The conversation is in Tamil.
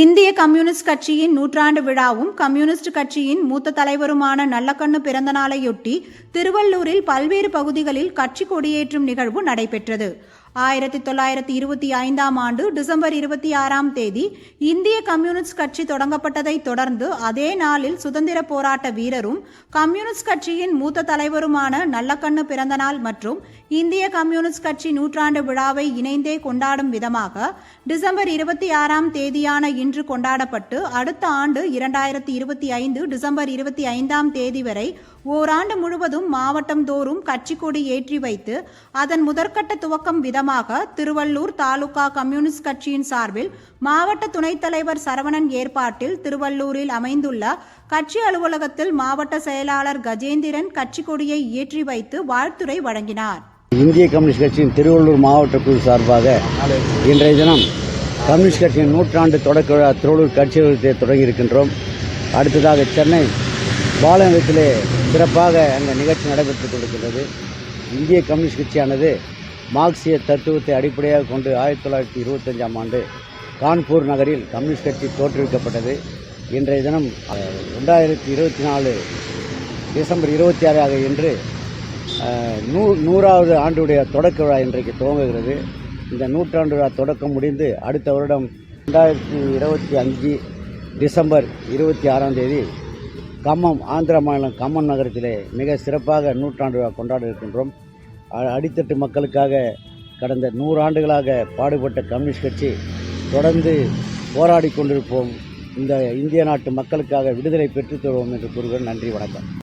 இந்திய கம்யூனிஸ்ட் கட்சியின் நூற்றாண்டு விழாவும் கம்யூனிஸ்ட் கட்சியின் மூத்த தலைவருமான நல்லக்கண்ணு பிறந்த நாளையொட்டி திருவள்ளூரில் பல்வேறு பகுதிகளில் கட்சி கொடியேற்றும் நிகழ்வு நடைபெற்றது. ஆயிரத்தி தொள்ளாயிரத்தி இருபத்தி ஐந்தாம் ஆண்டு டிசம்பர் இருபத்தி ஆறாம் தேதி இந்திய கம்யூனிஸ்ட் கட்சி தொடங்கப்பட்டதைத் தொடர்ந்து அதே நாளில் சுதந்திர போராட்ட வீரரும் கம்யூனிஸ்ட் கட்சியின் மூத்த தலைவருமான நல்லக்கண்ணு பிறந்தநாள் மற்றும் இந்திய கம்யூனிஸ்ட் கட்சி நூற்றாண்டு விழாவை இணைந்தே கொண்டாடும் விதமாக டிசம்பர் இருபத்தி ஆறாம் தேதியான இன்று கொண்டாடப்பட்டு அடுத்த ஆண்டு இரண்டாயிரத்தி இருபத்தி ஐந்து டிசம்பர் இருபத்தி ஐந்தாம் தேதி வரை ஓராண்டு முழுவதும் மாவட்டம் தோறும் கட்சி கொடி ஏற்றி வைத்து அதன் முதற்கட்ட துவக்கம் மூலமாக திருவள்ளூர் தாலுகா கம்யூனிஸ்ட் கட்சியின் சார்பில் மாவட்ட துணைத் தலைவர் சரவணன் ஏற்பாட்டில் திருவள்ளூரில் அமைந்துள்ள கட்சி அலுவலகத்தில் மாவட்ட செயலாளர் கஜேந்திரன் கட்சி கொடியை ஏற்றி வைத்து வாழ்த்துரை வழங்கினார். இந்திய கம்யூனிஸ்ட் கட்சியின் திருவள்ளூர் மாவட்ட குழு சார்பாக இன்றைய தினம் கம்யூனிஸ்ட் கட்சியின் நூற்றாண்டு தொடக்க விழா திருவள்ளூர் கட்சி அலுவலகத்தை தொடங்கியிருக்கின்றோம். அடுத்ததாக சென்னை பாலநகரத்திலே சிறப்பாக அந்த நிகழ்ச்சி நடைபெற்றுக் கொண்டிருக்கிறது இந்திய கம்யூனிஸ்ட் கட்சியானது மார்க்சிய தத்துவத்தை அடிப்படையாக கொண்டு ஆயிரத்தி தொள்ளாயிரத்தி இருபத்தஞ்சாம் ஆண்டு கான்பூர் நகரில் கம்யூனிஸ்ட் கட்சி தோற்றுவிக்கப்பட்டது. இன்றைய தினம் ரெண்டாயிரத்தி இருபத்தி நாலு டிசம்பர் இருபத்தி ஆறாக இன்று நூ நூறாவது ஆண்டுடைய தொடக்க விழா இன்றைக்கு துவங்குகிறது. இந்த நூற்றாண்டு விழா தொடக்கம் முடிந்து அடுத்த வருடம் ரெண்டாயிரத்தி இருபத்தி அஞ்சு டிசம்பர் இருபத்தி ஆறாம் தேதி கம்மம் ஆந்திர மாநிலம் கம்மம் நகரத்திலே மிக சிறப்பாக நூற்றாண்டு விழா கொண்டாட இருக்கின்றோம். அடித்தட்டு மக்களுக்காக கடந்த நூறு ஆண்டுகளாக பாடுபட்ட கம்யூனிஸ்ட் கட்சி தொடர்ந்து போராடி கொண்டிருப்போம். இந்த இந்திய நாட்டு மக்களுக்காக விடுதலை பெற்றுத் தருவோம் என்று கூறுகிறேன். நன்றி வணக்கம்.